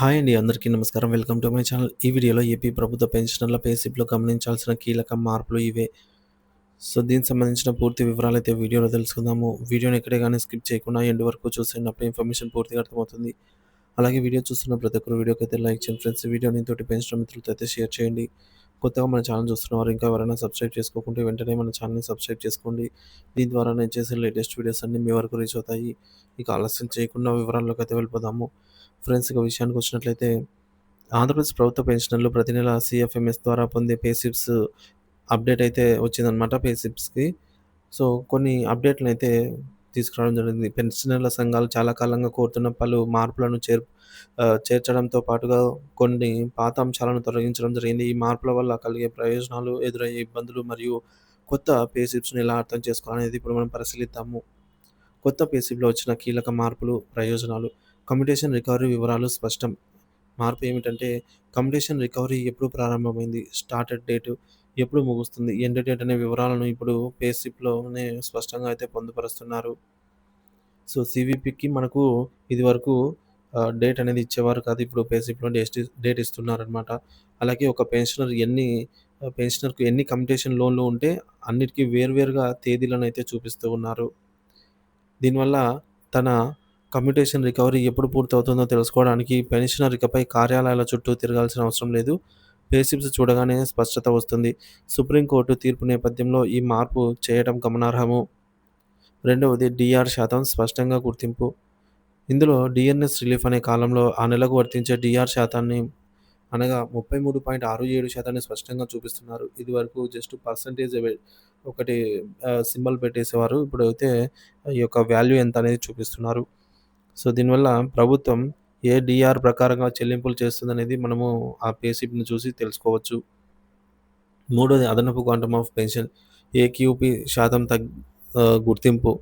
Hi అండి అందరికీ నమస్కారం. Welcome to my channel. ఈ వీడియోలో ఏపీ ప్రభుత్వ పెన్షనర్ల పేసిప్లో గమనించాల్సిన కీలక మార్పులు ఇవే. సో దీనికి సంబంధించిన పూర్తి వివరాలు అయితే వీడియోలో తెలుసుకుందాము. వీడియోని ఎక్కడే కానీ స్కిప్ చేయకుండా ఎండ్ వరకు చూసినప్పుడు ఇన్ఫర్మేషన్ పూర్తిగా అర్థమవుతుంది. అలాగే వీడియో చూస్తున్న ప్రతి ఒక్కరు వీడియోకి అయితే లైక్ చేయండి ఫ్రెండ్స్. వీడియోని తోటి పెన్షన్ మిత్రులతో అయితే షేర్ చేయండి. కొత్తగా మన ఛానల్ చూస్తున్నవారు ఇంకా ఎవరైనా సబ్స్క్రైబ్ చేసుకోకుంటే వెంటనే మన ఛానల్ని సబ్స్క్రైబ్ చేసుకోండి. దీని ద్వారా నేను చేసే లేటెస్ట్ వీడియోస్ అన్నీ మీ వరకు రీచ్ అవుతాయి. ఇక ఆలస్యం చేయకుండా వివరాల్లోకి అయితే వెళ్ళిపోదాము. ఫ్రెండ్స్ ఇక విషయానికి వచ్చినట్లయితే ఆంధ్రప్రదేశ్ ప్రభుత్వ పెన్షనర్లు ప్రతి నెల సిఎఫ్ఎంఎస్ ద్వారా పొందే పేసిప్స్ అప్డేట్ అయితే వచ్చిందనమాట పేసిప్స్కి సో కొన్ని అప్డేట్లు అయితే తీసుకురావడం జరిగింది. పెన్షనర్ల సంఘాలు చాలా కాలంగా కోరుతున్న పలు మార్పులను చేర్ చేర్చడంతో పాటుగా కొన్ని పాత అంశాలను తొలగించడం జరిగింది. ఈ మార్పుల వల్ల కలిగే ప్రయోజనాలు ఎదురయ్యే ఇబ్బందులు మరియు కొత్త పే ఎలా అర్థం చేసుకోవాలనేది ఇప్పుడు మనం పరిశీలిద్దాము. కొత్త పేసిప్లో వచ్చిన కీలక మార్పులు ప్రయోజనాలు. కమ్యూటేషన్ రికవరీ వివరాలు స్పష్టం. మార్పు ఏమిటంటే కమ్యూటేషన్ రికవరీ ఎప్పుడు ప్రారంభమైంది? స్టార్టెడ్ డేట్ ఎప్పుడు ముగుస్తుంది? ఎండ్ డేట్ అనే వివరాలను ఇప్పుడు పేషిప్లోనే స్పష్టంగా అయితే పొందుపరుస్తున్నారు. సో సివిపికి మనకు ఇది వరకు డేట్ అనేది ఇచ్చేవారు కాదు. ఇప్పుడు పే డేట్ డేట్ ఇస్తున్నారనమాట అలాగే ఒక పెన్షనర్ ఎన్ని పెన్షనర్కు ఎన్ని కమ్యూటేషన్ లోన్లు ఉంటే అన్నిటికీ వేర్వేరుగా తేదీలను అయితే చూపిస్తూ ఉన్నారు. దీనివల్ల తన కమ్యూటేషన్ రికవరీ ఎప్పుడు పూర్తవుతుందో తెలుసుకోవడానికి పెన్షనర్ ఇకపై కార్యాలయాల చుట్టూ తిరగాల్సిన అవసరం లేదు. పే చూడగానే స్పష్టత వస్తుంది. సుప్రీంకోర్టు తీర్పు నేపథ్యంలో ఈ మార్పు చేయడం గమనార్హము. రెండవది డిఆర్ శాతం స్పష్టంగా గుర్తింపు. ఇందులో డిఎన్ఎస్ రిలీఫ్ అనే కాలంలో ఆ నెలకు వర్తించే డిఆర్ శాతాన్ని అనగా ముప్పై మూడు పాయింట్ ఆరు ఏడు శాతాన్ని స్పష్టంగా చూపిస్తున్నారు. ఇది వరకు జస్ట్ పర్సంటేజ్ ఒకటి సింబల్ పెట్టేసేవారు. ఇప్పుడైతే ఈ యొక్క వాల్యూ ఎంత అనేది చూపిస్తున్నారు. సో దీనివల్ల ప్రభుత్వం ఏ డిఆర్ ప్రకారంగా చెల్లింపులు చేస్తుందనేది మనము ఆ పే చూసి తెలుసుకోవచ్చు. మూడోది అదనపు క్వాంటమ్ ఆఫ్ పెన్షన్ ఏక్యూపీ శాతం తగ్ గుర్తింపు.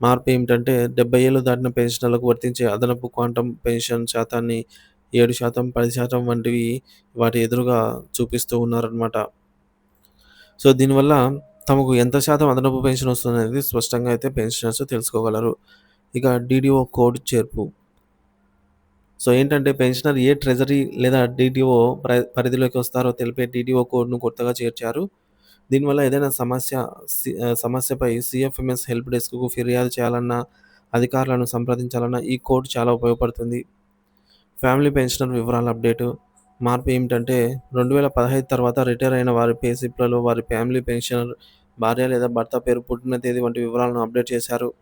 మార్పు ఏమిటంటే డెబ్బై ఏళ్ళు దాటిన పెన్షనర్లకు వర్తించే అదనపు క్వాంటమ్ పెన్షన్ శాతాన్ని ఏడు శాతం పది శాతం వంటివి వాటి ఎదురుగా చూపిస్తూ ఉన్నారనమాట సో దీనివల్ల తమకు ఎంత శాతం అదనపు పెన్షన్ వస్తుందనేది స్పష్టంగా అయితే పెన్షనర్స్ తెలుసుకోగలరు. ఇక డీడీఓ కోడ్ చేర్పు. సో ఏంటంటే పెన్షనర్ ఏ ట్రెజరీ లేదా డీడీఓ పరిధిలోకి వస్తారో తెలిపే డీడీఓ కోడ్ను కొత్తగా చేర్చారు. దీనివల్ల ఏదైనా సమస్య సి- సమస్యపై సిఎఫ్ఎంఎస్ హెల్ప్ డెస్క్కు ఫిర్యాదు చేయాలన్నా అధికారులను సంప్రదించాలన్నా ఈ కోడ్ చాలా ఉపయోగపడుతుంది. ఫ్యామిలీ పెన్షనర్ వివరాల అప్డేటు. మార్పు ఏమిటంటే రెండు వేల పదహైదు తర్వాత రిటైర్ అయిన వారి పేసిప్లలో వారి ఫ్యామిలీ పెన్షనర్ భార్య లేదా భర్త పేరు పుట్టిన తేదీ వంటి వివరాలను అప్డేట్ చేశారు.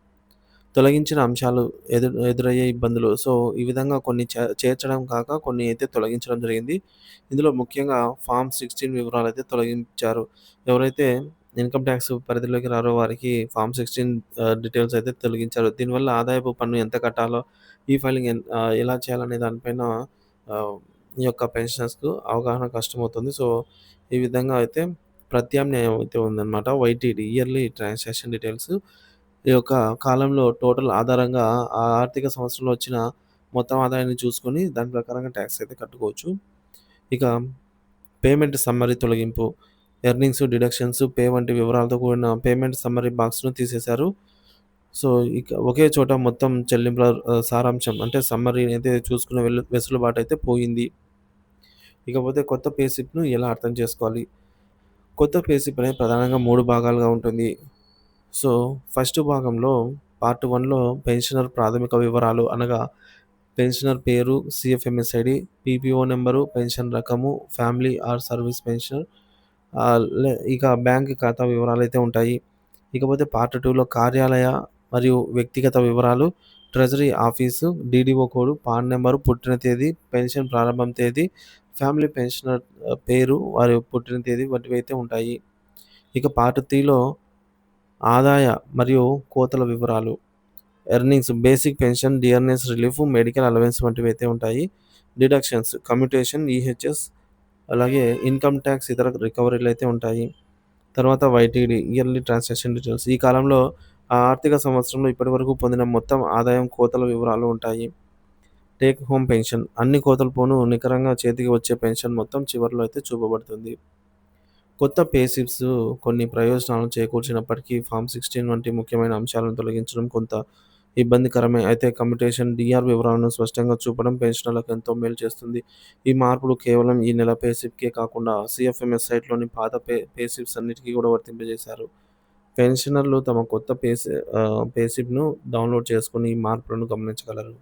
తొలగించిన అంశాలు ఎదురు ఎదురయ్యే ఇబ్బందులు. సో ఈ విధంగా కొన్ని చే- చేర్చడం కాక కొన్ని అయితే తొలగించడం జరిగింది. ఇందులో ముఖ్యంగా ఫామ్ సిక్స్టీన్ వివరాలు అయితే తొలగించారు. ఎవరైతే ఇన్కమ్ ట్యాక్స్ పరిధిలోకి రారో వారికి ఫామ్ సిక్స్టీన్ డీటెయిల్స్ అయితే తొలగించారు. దీనివల్ల ఆదాయపు పన్ను ఎంత కట్టాలో ఈ ఫైలింగ్ ఎలా చేయాలనే దానిపైన ఈ యొక్క పెన్షనర్స్కు అవగాహన కష్టమవుతుంది. సో ఈ విధంగా అయితే ప్రత్యామ్నాయం అయితే ఉందన్నమాట. వైటీడీ ఇయర్లీ ట్రాన్సాక్షన్ డీటెయిల్స్ ఈ యొక్క కాలంలో టోటల్ ఆధారంగా ఆ ఆర్థిక సంవత్సరంలో వచ్చిన మొత్తం ఆదాయాన్ని చూసుకొని దాని ప్రకారంగా ట్యాక్స్ అయితే కట్టుకోవచ్చు. ఇక పేమెంట్ సమ్మరీ తొలగింపు ఎర్నింగ్స్ డిడక్షన్స్ పే వంటి వివరాలతో కూడిన పేమెంట్ సమ్మరీ బాక్స్ను తీసేశారు. సో ఇక ఒకే చోట మొత్తం చెల్లింపుల సారాంశం అంటే సమ్మరీ అయితే చూసుకునే వెలు వెసులుబాటు అయితే పోయింది. ఇకపోతే కొత్త పేసిప్ను ఎలా అర్థం చేసుకోవాలి? కొత్త పేసిప్ అనేది ప్రధానంగా మూడు భాగాలుగా ఉంటుంది. సో ఫస్ట్ భాగంలో పార్ట్ వన్లో పెన్షనర్ ప్రాథమిక వివరాలు అనగా పెన్షనర్ పేరు CFMS ID PPO number pension రకము ఫ్యామిలీ ఆర్ సర్వీస్ పెన్షనర్ ఇక బ్యాంక్ ఖాతా వివరాలు అయితే ఉంటాయి. ఇకపోతే పార్ట్ టూలో కార్యాలయ మరియు వ్యక్తిగత వివరాలు treasury office DDO code PAN number పుట్టిన తేదీ పెన్షన్ ప్రారంభం తేదీ ఫ్యామిలీ పెన్షనర్ పేరు వారి పుట్టిన తేదీ వంటివి అయితే ఉంటాయి. ఇక పార్ట్ త్రీలో ఆదాయ మరియు కోతల వివరాలు earnings basic pension DRs relief medical allowance వంటివి అయితే ఉంటాయి. డిడక్షన్స్ కమ్యూటేషన్ ఈహెచ్ఎస్ అలాగే ఇన్కమ్ ట్యాక్స్ ఇతర రికవరీలు అయితే ఉంటాయి. తర్వాత వైటీడీ ఇయర్లీ ట్రాన్సాక్షన్ డీటెయిల్స్. ఈ కాలంలో ఆ ఆర్థిక సంవత్సరంలో ఇప్పటివరకు పొందిన మొత్తం ఆదాయం కోతల వివరాలు ఉంటాయి. టేక్ హోమ్ పెన్షన్ అన్ని కోతలపోను నికరంగా చేతికి వచ్చే పెన్షన్ మొత్తం చివరిలో అయితే చూపబడుతుంది. కొత్త పేసిప్స్ కొన్ని ప్రయోజనాలను చేకూర్చినప్పటికీ ఫామ్ సిక్స్టీన్ వంటి ముఖ్యమైన అంశాలను తొలగించడం కొంత ఇబ్బందికరమే. అయితే కమ్యూటేషన్ డిఆర్ వివరాలను స్పష్టంగా చూపడం పెన్షనర్లకు ఎంతో మేలు చేస్తుంది. ఈ మార్పులు కేవలం ఈ నెల పేసిప్కే కాకుండా సిఎఫ్ఎంఎస్ సైట్‌లోని పాత పే పేసిప్స్ అన్నిటికీ కూడా వర్తింపజేశారు. పెన్షనర్లు తమ కొత్త పేసి పేసిప్ను డౌన్‌లోడ్ చేసుకుని ఈ మార్పులను గమనించగలరు.